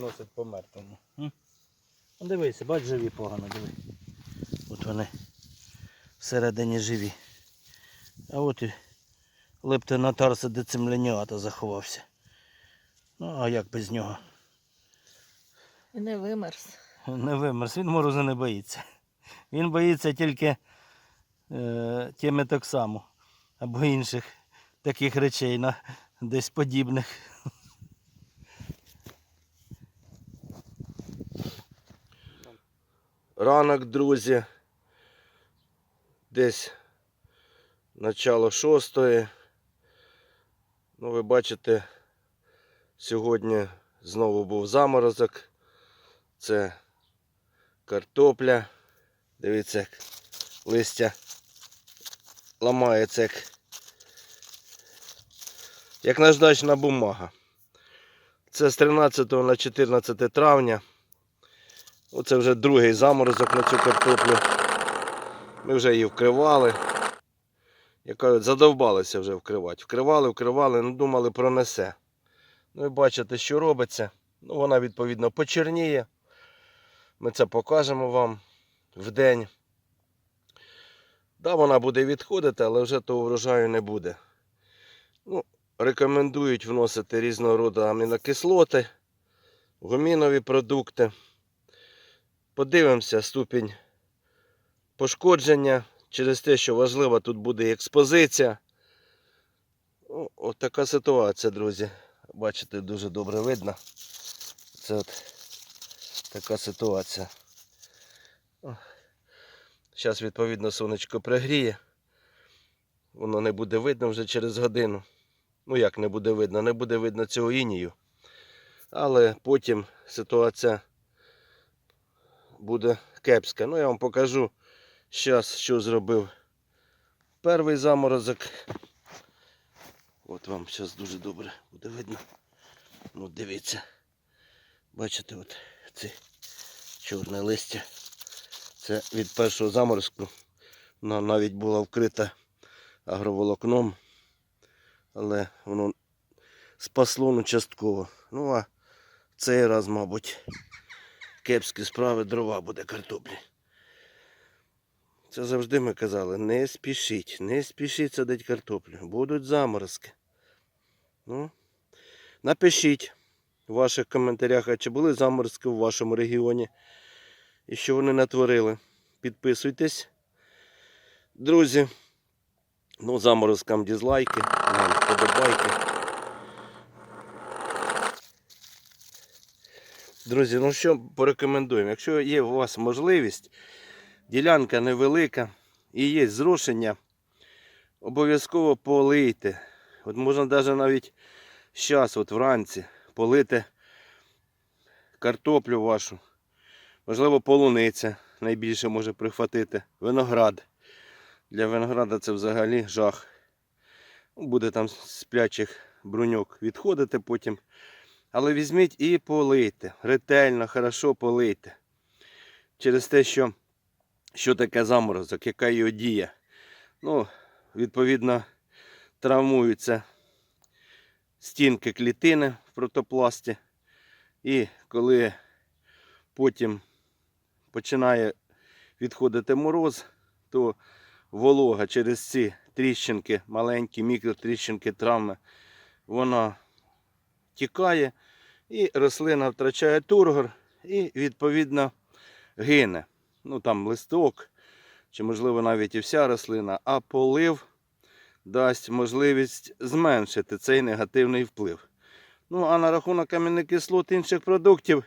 вносить по мертвому. Ну, дивися, бач, живі погано, диви. От вони всередині живі. А от і лептенотарса децимленіата заховався. Ну, а як без нього? Не вимерз. Не вимерз, він морозу не боїться. Він боїться тільки е, теми так само. Або інших таких речей, на, десь подібних. Ранок, друзі. Десь начало шостої. Ну, ви бачите, сьогодні знову був заморозок. Це картопля. Дивіться, як листя ламається як, як наждачна бумага. Це з 13 на 14 травня. Оце вже другий заморозок на цю картоплю. Ми вже її вкривали. Як кажуть, задовбалися вже вкривати. Вкривали, вкривали, ну думали, пронесе. Ну і бачите, що робиться. Ну, вона відповідно почерніє. Ми це покажемо вам в день. Да, вона буде відходити, але вже того врожаю не буде. Ну, рекомендують вносити різного роду амінокислоти, гумінові продукти. Подивимося ступінь пошкодження через те, що важлива тут буде експозиція. От така ситуація, друзі. Бачите, дуже добре видно. Це от така ситуація. Зараз, відповідно, сонечко пригріє. Воно не буде видно вже через годину. Ну як не буде видно? Не буде видно цього інію. Але потім ситуація буде кепська. Ну, я вам покажу зараз, що зробив перший заморозок. От вам зараз дуже добре буде видно. Ну, дивіться. Бачите, от це чорне листя. Це від першого заморозку. Вона навіть була вкрита агроволокном. Але воно спасло ну, частково. Ну а цей раз, мабуть, кепські справи дрова буде картоплі. Це завжди ми казали, не спішіть, не спішіть садити картоплю. Будуть заморозки. Ну, напишіть в ваших коментарях, а чи були заморозки в вашому регіоні і що вони натворили. Підписуйтесь. Друзі. Ну, заморозкам дізлайки, нам вподобайки. Друзі, ну що порекомендуємо? Якщо є у вас можливість, ділянка невелика і є зрошення, обов'язково полийте. От можна навіть навіть зараз, от вранці, полити картоплю вашу. Можливо, полуниця найбільше може прихватити. Виноград. Для винограда це взагалі жах. Буде там з плячих бруньок відходити потім. Але візьміть і полийте. Ретельно, хорошо полийте. Через те, що, що таке заморозок, яка його дія. Ну, відповідно, травмуються стінки клітини в протопласті. І коли потім починає відходити мороз, то волога через ці тріщинки, маленькі мікротріщинки травми, вона тікає і рослина втрачає тургор і відповідно гине. Ну там листок, чи можливо навіть і вся рослина, а полив дасть можливість зменшити цей негативний вплив. Ну, а на рахунок кам'яних кислот інших продуктів,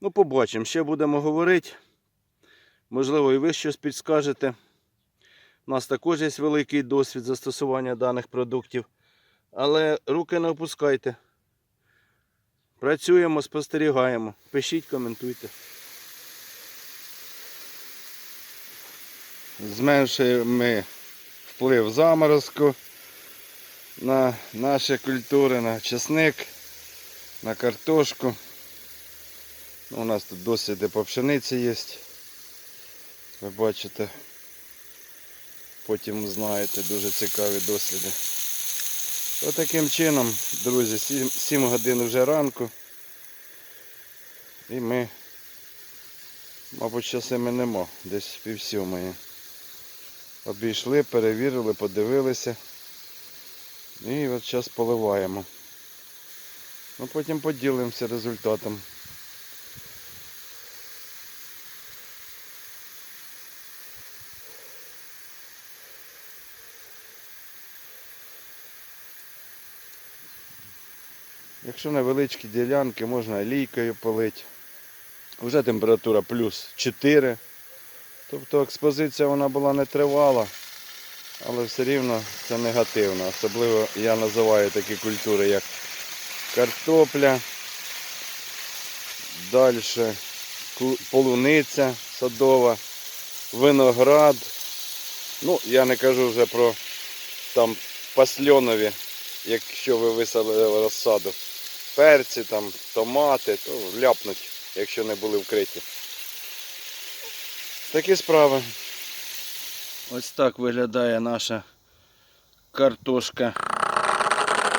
ну побачимо, ще будемо говорити. Можливо, і ви щось підскажете. У нас також є великий досвід застосування даних продуктів. Але руки не опускайте. Працюємо, спостерігаємо. Пишіть, коментуйте. Зменшуємо вплив заморозку на наші культури, на чесник, на картошку. Ну, У нас тут досліди по пшениці є. Ви бачите. Потім знаєте дуже цікаві досліди. Отаким чином, друзі, 7, 7 годин вже ранку. І ми, мабуть, часи минемо, десь пів сьомої. Обійшли, перевірили, подивилися. І от зараз поливаємо. Ну потім поділимося результатом. Якщо невеличкі ділянки, можна лійкою полити. Вже температура плюс 4. Тобто експозиція вона була не тривала, але все рівно це негативно. Особливо я називаю такі культури, як картопля, далі полуниця садова, виноград. Ну, я не кажу вже про там пасльонові, якщо ви висадили розсаду. Перці, там, томати, то ляпнуть, якщо не були вкриті. Такі справи. Ось так виглядає наша картошка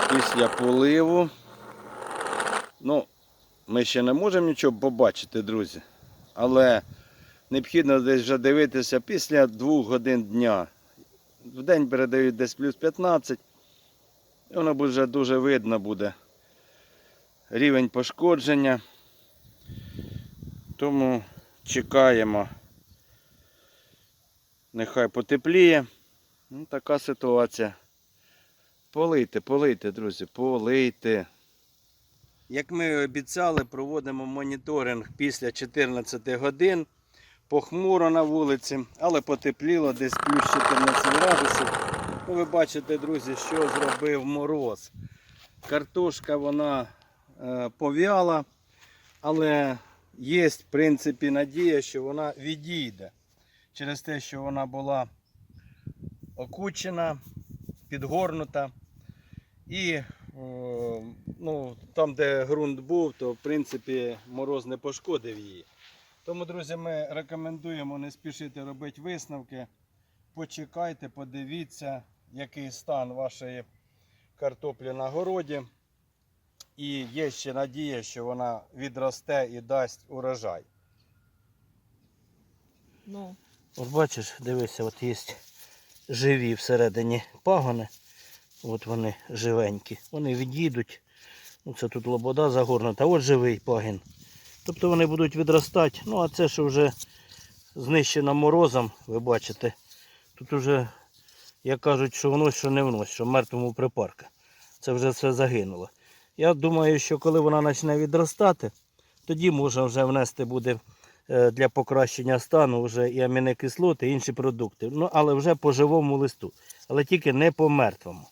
після поливу. Ну, ми ще не можемо нічого побачити, друзі. Але необхідно десь вже дивитися після двох годин дня. В день передають десь плюс 15. І воно вже дуже видно буде рівень пошкодження. Тому чекаємо. Нехай потепліє. Ну, така ситуація. Полийте, полийте, друзі, полийте. Як ми і обіцяли, проводимо моніторинг після 14 годин. Похмуро на вулиці, але потепліло десь плюс 14 градусів. Ви бачите, друзі, що зробив мороз. Картошка вона пов'яла, але є в принципі надія, що вона відійде через те, що вона була окучена, підгорнута. І ну, там, де ґрунт був, то в принципі мороз не пошкодив її. Тому, друзі, ми рекомендуємо не спішити робити висновки. Почекайте, подивіться, який стан вашої картоплі на городі. І є ще надія, що вона відросте і дасть урожай. Ну, От бачиш, дивися, от є живі всередині пагони. От вони живенькі. Вони від'їдуть. Ну, це тут лобода загорнута, от живий пагін. Тобто вони будуть відростати. Ну, а це що вже знищено морозом, ви бачите. Тут вже, як кажуть, що внось, що не внось, що мертвому припарка. Це вже все загинуло. Я думаю, що коли вона почне відростати, тоді можна вже внести буде е, для покращення стану вже і амінокислоти, і інші продукти. Ну, але вже по живому листу. Але тільки не по мертвому.